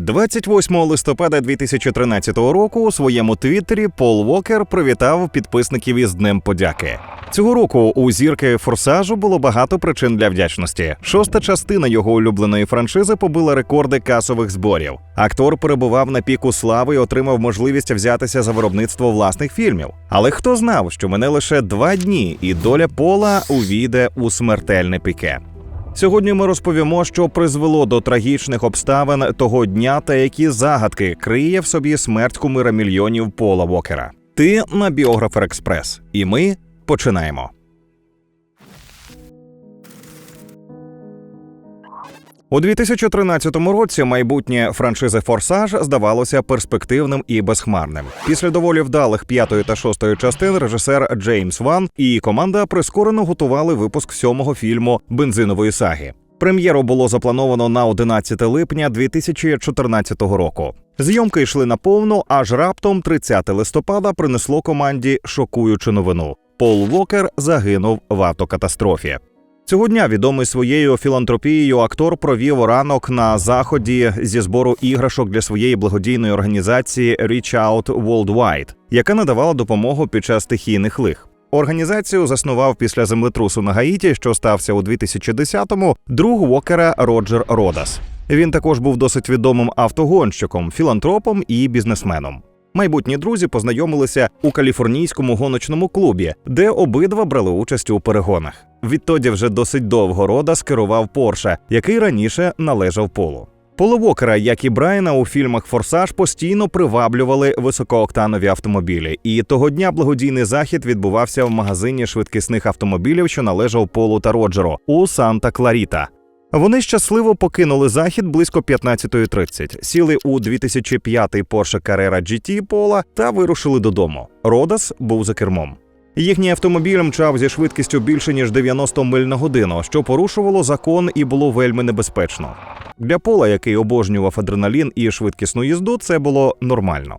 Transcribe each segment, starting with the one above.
28 листопада 2013 року у своєму твіттері Пол Вокер привітав підписників із Днем подяки. Цього року у зірки форсажу було багато причин для вдячності. Шоста частина його улюбленої франшизи побила рекорди касових зборів. Актор перебував на піку слави і отримав можливість взятися за виробництво власних фільмів. Але хто знав, що мене лише два дні, і доля пола увійде у смертельне піке. Сьогодні ми розповімо, що призвело до трагічних обставин того дня та які загадки криє в собі смерть кумира мільйонів Пола Вокера. Ти на Біографер Експрес, і ми починаємо. У 2013 році майбутнє франшизи Форсаж здавалося перспективним і безхмарним. Після доволі вдалих п'ятої та шостої частин режисер Джеймс Ван і команда прискорено готували випуск сьомого фільму бензинової саги. Прем'єру було заплановано на 11 липня 2014 року. Зйомки йшли наповну, аж раптом 30 листопада принесло команді шокуючу новину. Пол Вокер загинув в автокатастрофі. Цього дня відомий своєю філантропією актор провів ранок на заході зі збору іграшок для своєї благодійної організації Reach Out Worldwide, яка надавала допомогу під час стихійних лих. Організацію заснував після землетрусу на Гаїті, що стався у 2010-му, друг Вокера Роджер Родас. Він також був досить відомим автогонщиком, філантропом і бізнесменом. Майбутні друзі познайомилися у каліфорнійському гоночному клубі, де обидва брали участь у перегонах. Відтоді вже досить довго рода скерував Порше, який раніше належав полу. Пола Вокера, як і Брайана у фільмах Форсаж, постійно приваблювали високооктанові автомобілі. І того дня благодійний захід відбувався в магазині швидкісних автомобілів, що належав Полу та Роджеру у Санта Кларіта. Вони щасливо покинули захід близько 15.30, сіли у 2005 Porsche Carrera GT Пола та вирушили додому. Родас був за кермом. Їхній автомобіль мчав зі швидкістю більше ніж 90 миль на годину, що порушувало закон і було вельми небезпечно. Для пола, який обожнював адреналін і швидкісну їзду, це було нормально.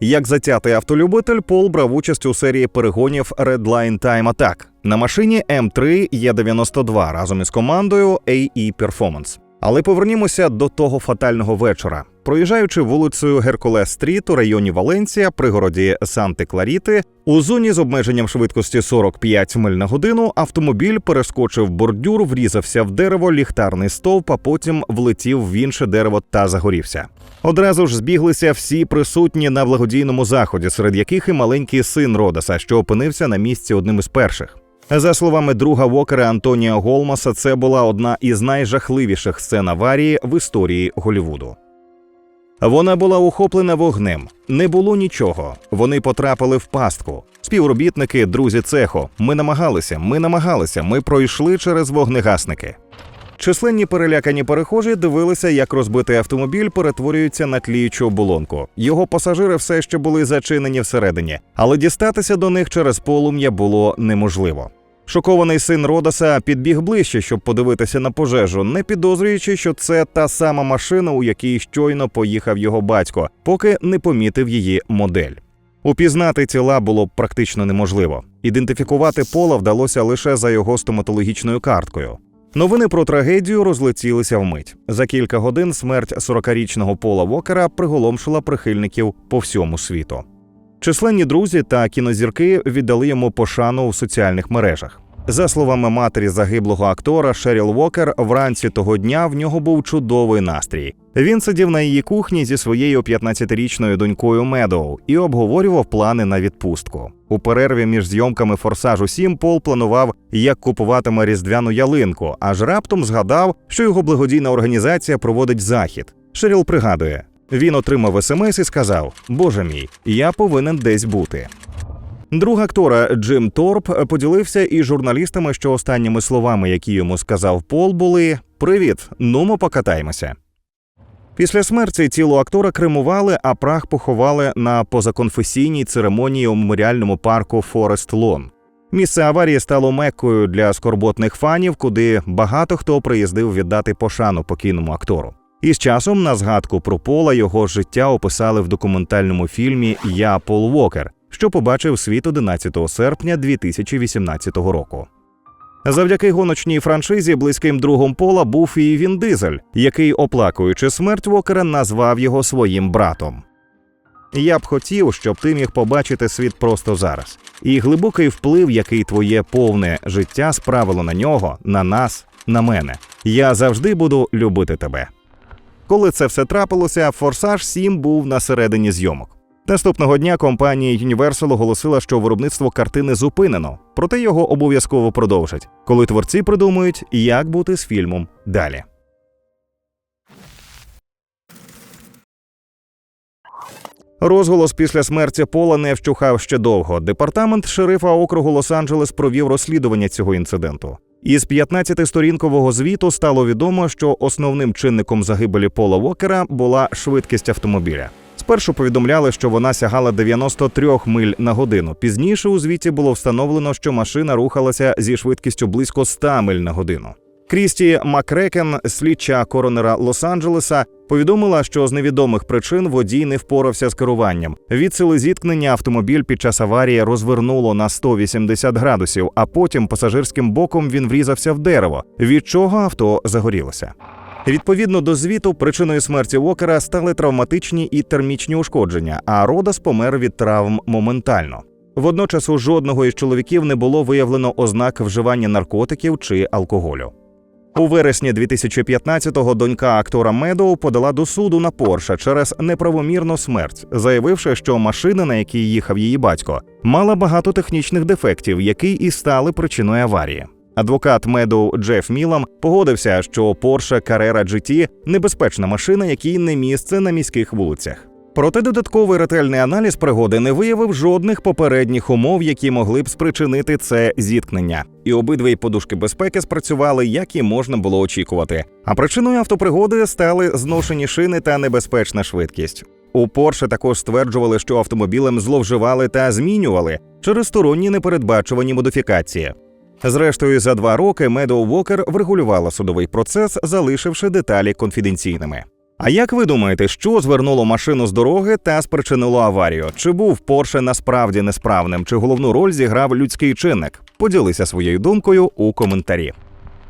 Як затятий автолюбитель, Пол брав участь у серії перегонів Redline Time Attack на машині М3 Е92 разом із командою AE Performance. Але повернімося до того фатального вечора. Проїжджаючи вулицею Геркулес Стріт у районі Валенція, пригороді Санти Кларіти, у зоні з обмеженням швидкості 45 миль на годину автомобіль перескочив бордюр, врізався в дерево, ліхтарний стовп, а потім влетів в інше дерево та загорівся. Одразу ж збіглися всі присутні на благодійному заході, серед яких і маленький син Родаса, що опинився на місці одним із перших. За словами друга Вокера Антонія Голмаса, це була одна із найжахливіших сцен аварії в історії Голівуду. Вона була охоплена вогнем. Не було нічого. Вони потрапили в пастку. Співробітники, друзі цеху. Ми намагалися, ми намагалися, ми пройшли через вогнегасники. Численні перелякані перехожі дивилися, як розбитий автомобіль перетворюється на тліючу оболонку. Його пасажири все ще були зачинені всередині, але дістатися до них через полум'я було неможливо. Шокований син Родаса підбіг ближче, щоб подивитися на пожежу, не підозрюючи, що це та сама машина, у якій щойно поїхав його батько, поки не помітив її модель. Упізнати тіла було практично неможливо. Ідентифікувати пола вдалося лише за його стоматологічною карткою. Новини про трагедію розлетілися вмить. За кілька годин смерть 40-річного Пола Вокера приголомшила прихильників по всьому світу. Численні друзі та кінозірки віддали йому пошану у соціальних мережах. За словами матері загиблого актора Шеріл Вокер, вранці того дня в нього був чудовий настрій. Він сидів на її кухні зі своєю 15-річною донькою Медоу і обговорював плани на відпустку. У перерві між зйомками Форсажу 7 Пол планував, як купуватиме різдвяну ялинку, аж раптом згадав, що його благодійна організація проводить захід. Шеріл пригадує. Він отримав смс і сказав: Боже мій, я повинен десь бути. Друг актора Джим Торп поділився із журналістами, що останніми словами, які йому сказав Пол, були Привіт, нумо покатаємося. Після смерті тіло актора кремували, а прах поховали на позаконфесійній церемонії у меморіальному парку Форест Лон. Місце аварії стало меккою для скорботних фанів, куди багато хто приїздив віддати пошану покійному актору. І з часом на згадку про Пола його життя описали в документальному фільмі Я Пол Вокер, що побачив світ 11 серпня 2018 року. Завдяки гоночній франшизі близьким другом Пола був і Він Дизель, який, оплакуючи смерть Вокера, назвав його своїм братом. Я б хотів, щоб ти міг побачити світ просто зараз, і глибокий вплив, який твоє повне життя справило на нього, на нас, на мене. Я завжди буду любити тебе. Коли це все трапилося, Форсаж 7 був на середині зйомок. Наступного дня компанія Universal оголосила, що виробництво картини зупинено, проте його обов'язково продовжать, коли творці придумають, як бути з фільмом далі. Розголос після смерті Пола не вщухав ще довго. Департамент шерифа округу Лос-Анджелес провів розслідування цього інциденту. Із 15-сторінкового звіту стало відомо, що основним чинником загибелі Пола Вокера була швидкість автомобіля. Спершу повідомляли, що вона сягала 93 миль на годину. Пізніше у звіті було встановлено, що машина рухалася зі швидкістю близько 100 миль на годину. Крісті Макрекен, слідча коронера Лос-Анджелеса, повідомила, що з невідомих причин водій не впорався з керуванням. Від сили зіткнення автомобіль під час аварії розвернуло на 180 градусів, а потім пасажирським боком він врізався в дерево, від чого авто загорілося. Відповідно до звіту, причиною смерті Вокера стали травматичні і термічні ушкодження, а Родас помер від травм моментально. Водночас у жодного із чоловіків не було виявлено ознак вживання наркотиків чи алкоголю. У вересні 2015-го донька актора Медоу подала до суду на Порша через неправомірну смерть, заявивши, що машина, на якій їхав її батько, мала багато технічних дефектів, які і стали причиною аварії. Адвокат Медоу Джеф Мілам погодився, що Porsche Carrera GT – небезпечна машина, якій не місце на міських вулицях. Проте додатковий ретельний аналіз пригоди не виявив жодних попередніх умов, які могли б спричинити це зіткнення. І обидві подушки безпеки спрацювали, як і можна було очікувати. А причиною автопригоди стали зношені шини та небезпечна швидкість. У Порше також стверджували, що автомобілем зловживали та змінювали через сторонні непередбачувані модифікації. Зрештою, за два роки Медоу Вокер врегулювала судовий процес, залишивши деталі конфіденційними. А як ви думаєте, що звернуло машину з дороги та спричинило аварію? Чи був Порше насправді несправним, чи головну роль зіграв людський чинник? Поділися своєю думкою у коментарі.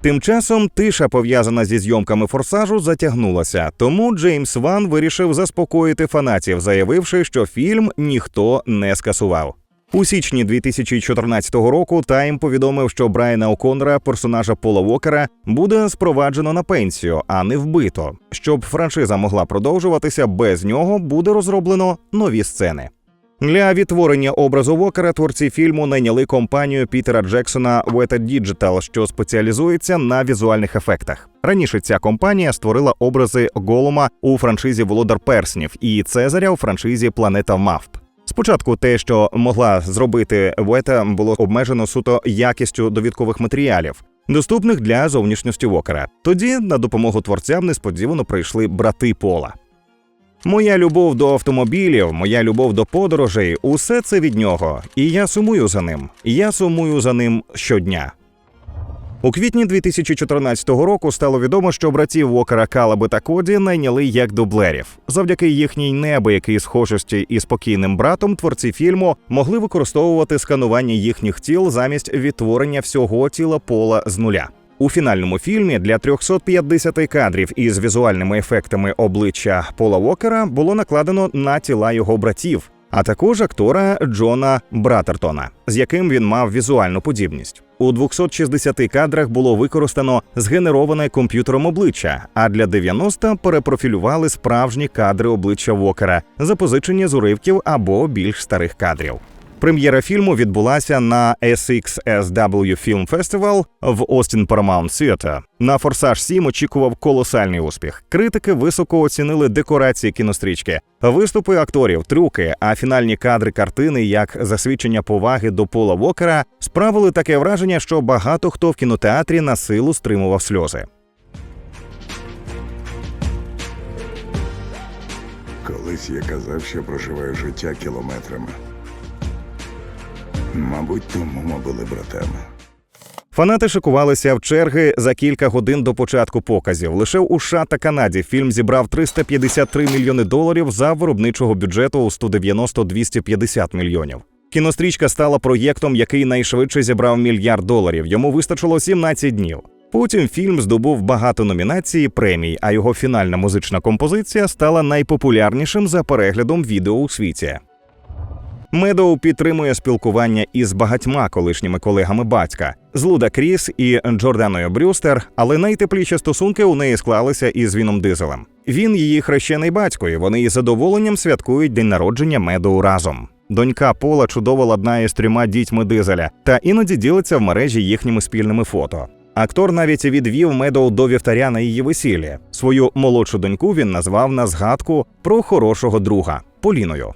Тим часом тиша, пов'язана зі зйомками форсажу, затягнулася, тому Джеймс Ван вирішив заспокоїти фанатів, заявивши, що фільм ніхто не скасував. У січні 2014 року Тайм повідомив, що Брайана О'Коннора, персонажа Пола Вокера, буде спроваджено на пенсію, а не вбито. Щоб франшиза могла продовжуватися без нього, буде розроблено нові сцени. Для відтворення образу Вокера творці фільму найняли компанію Пітера Джексона Weta Digital, що спеціалізується на візуальних ефектах. Раніше ця компанія створила образи Голума у франшизі Володар Перснів і Цезаря у франшизі Планета Мавп. Спочатку те, що могла зробити Вета, було обмежено суто якістю довідкових матеріалів, доступних для зовнішності Вокера. Тоді на допомогу творцям несподівано прийшли брати Пола. Моя любов до автомобілів, моя любов до подорожей усе це від нього, і я сумую за ним. Я сумую за ним щодня. У квітні 2014 року стало відомо, що братів Вокера Калаби та Коді найняли як дублерів. Завдяки їхній неабиякій схожості і спокійним братом творці фільму могли використовувати сканування їхніх тіл замість відтворення всього тіла пола з нуля. У фінальному фільмі для 350 кадрів із візуальними ефектами обличчя Пола Вокера було накладено на тіла його братів, а також актора Джона Братертона, з яким він мав візуальну подібність. У 260 кадрах було використано згенероване комп'ютером обличчя, а для 90 перепрофілювали справжні кадри обличчя Вокера, запозичені з уривків або більш старих кадрів. Прем'єра фільму відбулася на SXSW Film Festival в Austin Paramount Theater. На Форсаж 7 очікував колосальний успіх. Критики високо оцінили декорації кінострічки, виступи акторів, трюки, а фінальні кадри картини, як засвідчення поваги до Пола Вокера, справили таке враження, що багато хто в кінотеатрі на силу стримував сльози. Колись я казав, що проживаю життя кілометрами. Мабуть, тому ми були братами. Фанати шикувалися в черги за кілька годин до початку показів. Лише у США та Канаді фільм зібрав 353 мільйони доларів за виробничого бюджету у 190-250 мільйонів. Кінострічка стала проєктом, який найшвидше зібрав мільярд доларів. Йому вистачило 17 днів. Потім фільм здобув багато номінацій і премій, а його фінальна музична композиція стала найпопулярнішим за переглядом відео у світі. Медоу підтримує спілкування із багатьма колишніми колегами батька з Луда Кріс і Джорданою Брюстер, але найтепліші стосунки у неї склалися із Віном Дизелем. Він її хрещений батько, і вони із задоволенням святкують день народження Медоу разом. Донька Пола чудово ладнає з трьома дітьми Дизеля та іноді ділиться в мережі їхніми спільними фото. Актор навіть відвів Медоу до вівтаря на її весіллі. Свою молодшу доньку він назвав на згадку про хорошого друга Поліною.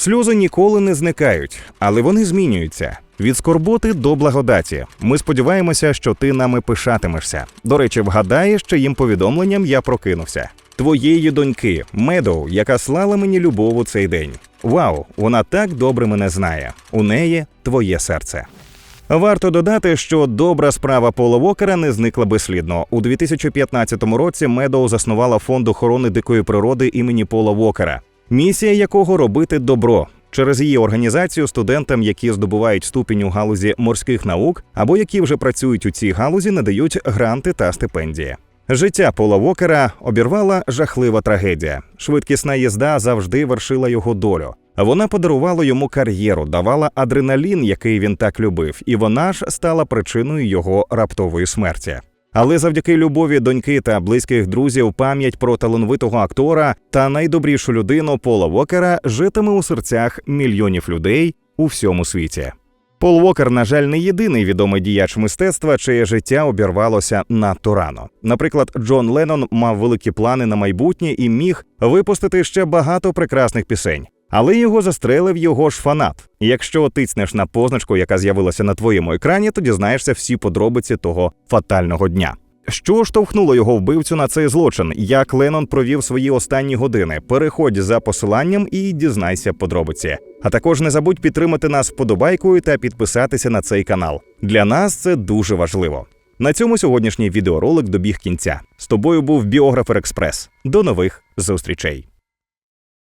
Сльози ніколи не зникають, але вони змінюються від скорботи до благодаті. Ми сподіваємося, що ти нами пишатимешся. До речі, вгадаєш, чиїм повідомленням я прокинувся. Твоєї доньки, Медоу, яка слала мені любов у цей день. Вау, вона так добре мене знає. У неї твоє серце. Варто додати, що добра справа Пола Вокера не зникла безслідно. У 2015 році Медоу заснувала фонд охорони дикої природи імені Пола Вокера, місія якого робити добро. Через її організацію студентам, які здобувають ступінь у галузі морських наук або які вже працюють у цій галузі, надають гранти та стипендії. Життя Пола Вокера обірвала жахлива трагедія. Швидкісна їзда завжди вершила його долю. Вона подарувала йому кар'єру, давала адреналін, який він так любив, і вона ж стала причиною його раптової смерті. Але завдяки любові доньки та близьких друзів пам'ять про талановитого актора та найдобрішу людину Пола Вокера житиме у серцях мільйонів людей у всьому світі. Пол Вокер, на жаль, не єдиний відомий діяч мистецтва, чиє життя обірвалося надто рано. Наприклад, Джон Леннон мав великі плани на майбутнє і міг випустити ще багато прекрасних пісень. Але його застрелив його ж фанат. Якщо тицнеш на позначку, яка з'явилася на твоєму екрані, то дізнаєшся всі подробиці того фатального дня. Що штовхнуло його вбивцю на цей злочин? Як Леннон провів свої останні години? Переходь за посиланням і дізнайся подробиці. А також не забудь підтримати нас вподобайкою та підписатися на цей канал. Для нас це дуже важливо. На цьому сьогоднішній відеоролик добіг кінця. З тобою був Біографер Експрес. До нових зустрічей.